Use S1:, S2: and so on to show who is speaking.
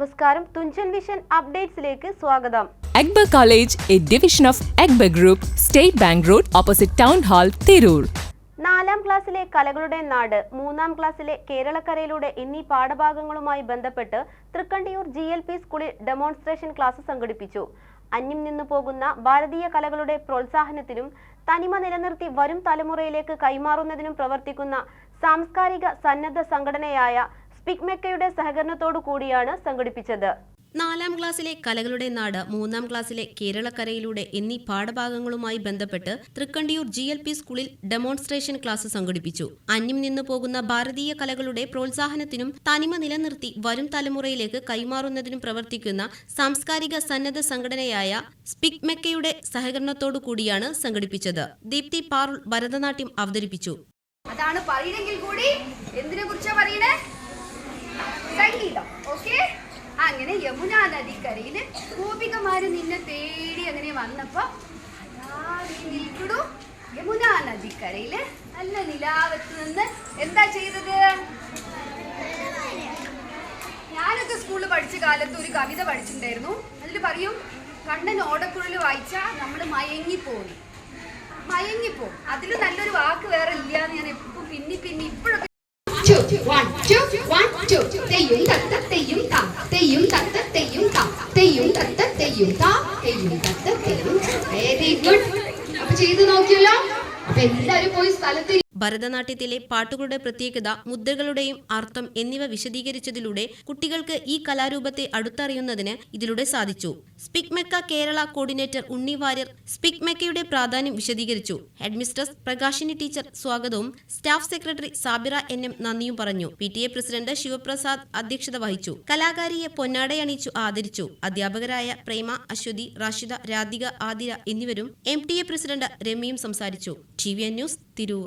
S1: നമസ്കാരം. തുഞ്ചൻ വിഷൻ അപ്ഡേറ്റ്സിലേക്ക് സ്വാഗതം.
S2: Akbar college A division of Akbar group State Bank road opposite town hall Tirur.
S1: നാലാം ക്ലാസ്സിലെ കലകളുടെ നാട് മൂന്നാം ക്ലാസ്സിലെ കേരളക്കരയിലൂടെ എന്നീ പാഠഭാഗങ്ങളുമായി ബന്ധപ്പെട്ട് തൃക്കണ്ടിയൂർ ജി എൽ പി സ്കൂളിൽ ഡെമോൺസ്ട്രേഷൻ ക്ലാസ് സംഘടിപ്പിച്ചു. അന്യം നിന്നു പോകുന്ന ഭാരതീയ കലകളുടെ പ്രോത്സാഹനത്തിനും തനിമ നിലനിർത്തി വരും തലമുറയിലേക്ക് കൈമാറുന്നതിനും പ്രവർത്തിക്കുന്ന സാംസ്കാരിക സന്നദ്ധ സംഘടനയായ സ്പിക്മെക്കയുടെ സഹകരണത്തോടു കൂടിയാണ് സംഘടിപ്പിച്ചത്.
S3: നാലാം ക്ലാസ്സിലെ കലകളുടെ നാട് മൂന്നാം ക്ലാസ്സിലെ കേരളക്കരയിലൂടെ എന്നീ പാഠഭാഗങ്ങളുമായി ബന്ധപ്പെട്ട് തൃക്കണ്ടിയൂർ ജി എൽ പി സ്കൂളിൽ ഡെമോൺസ്ട്രേഷൻ ക്ലാസ് സംഘടിപ്പിച്ചു. അന്യം നിന്നു പോകുന്ന ഭാരതീയ കലകളുടെ പ്രോത്സാഹനത്തിനും തനിമ നിലനിർത്തി വരും തലമുറയിലേക്ക് കൈമാറുന്നതിനും പ്രവർത്തിക്കുന്ന സാംസ്കാരിക സന്നദ്ധ സംഘടനയായ സ്പിക്മെക്കയുടെ സഹകരണത്തോടു കൂടിയാണ് സംഘടിപ്പിച്ചത്. ദീപ്തി പാറുൾ ഭരതനാട്യം അവതരിപ്പിച്ചു.
S4: അതാണ് പറയണെങ്കിൽ കൂടി എന്തിനെ കുറിച്ചാണ് പറയണേ സംഗീതം ഓക്കെ അങ്ങനെ യമുന നദിക്കരയിൽ ഗോപികമാര് നിന്നെ തേടി അങ്ങനെ വന്നപ്പോ നിൽക്കുടു. യമുന നദിക്കരയിൽ നല്ല നിലാവത്ത് നിന്ന് എന്താ ചെയ്തത്? ഞാനൊക്കെ സ്കൂളിൽ പഠിച്ച കാലത്ത് ഒരു കവിത പഠിച്ചിട്ടുണ്ടായിരുന്നു. അതിൽ പറയും കണ്ണൻ ഓടക്കുഴൽ വായിച്ചാ നമ്മൾ മയങ്ങിപ്പോയി മയങ്ങിപ്പോ അതിൽ നല്ലൊരു വാക്ക് വേറെ ഇല്ല എന്ന് ഞാൻ എപ്പോ പിന്നി പിന്നി ഇപ്പോഴൊക്കെ
S5: two. തെയ്യും തത്ത തെയ്യും താ. തെയ്യും തത്ത തെയ്യും താ. തെയ്യും തത്ത തെയ്യും താ. തെയ്യും തത്ത തെയ്യും വെരി ഗുഡ് അപ്പൊ ചെയ്ത് നോക്കിയല്ലോ. അപ്പൊ എല്ലാരും പോയി സ്ഥലത്ത്
S3: ഭരതനാട്യത്തിലെ പാട്ടുകളുടെ പ്രത്യേകത മുദ്രകളുടെയും അർത്ഥം എന്നിവ വിശദീകരിച്ചതിലൂടെ കുട്ടികൾക്ക് ഈ കലാരൂപത്തെ അടുത്തറിയുന്നതിന് ഇതിലൂടെ സാധിച്ചു. SPIC MACAY Kerala coordinator Unni Warrier SPIC മെക്കയുടെ പ്രാധാന്യം വിശദീകരിച്ചു. ഹെഡ്മിസ്ട്രസ് പ്രകാശിനി ടീച്ചർ സ്വാഗതവും staff secretary Sabira N M നന്ദിയും പറഞ്ഞു. P T A president Sivaprasad അധ്യക്ഷത വഹിച്ചു. കലാകാരിയെ പൊന്നാടയണിച്ചു ആദരിച്ചു. അധ്യാപകരായ പ്രേമ അശ്വതി റാഷിദ രാധിക ആതിര എന്നിവരും എം ടി എ പ്രസിഡന്റ് രമ്യയും സംസാരിച്ചു. T V N news Tirur.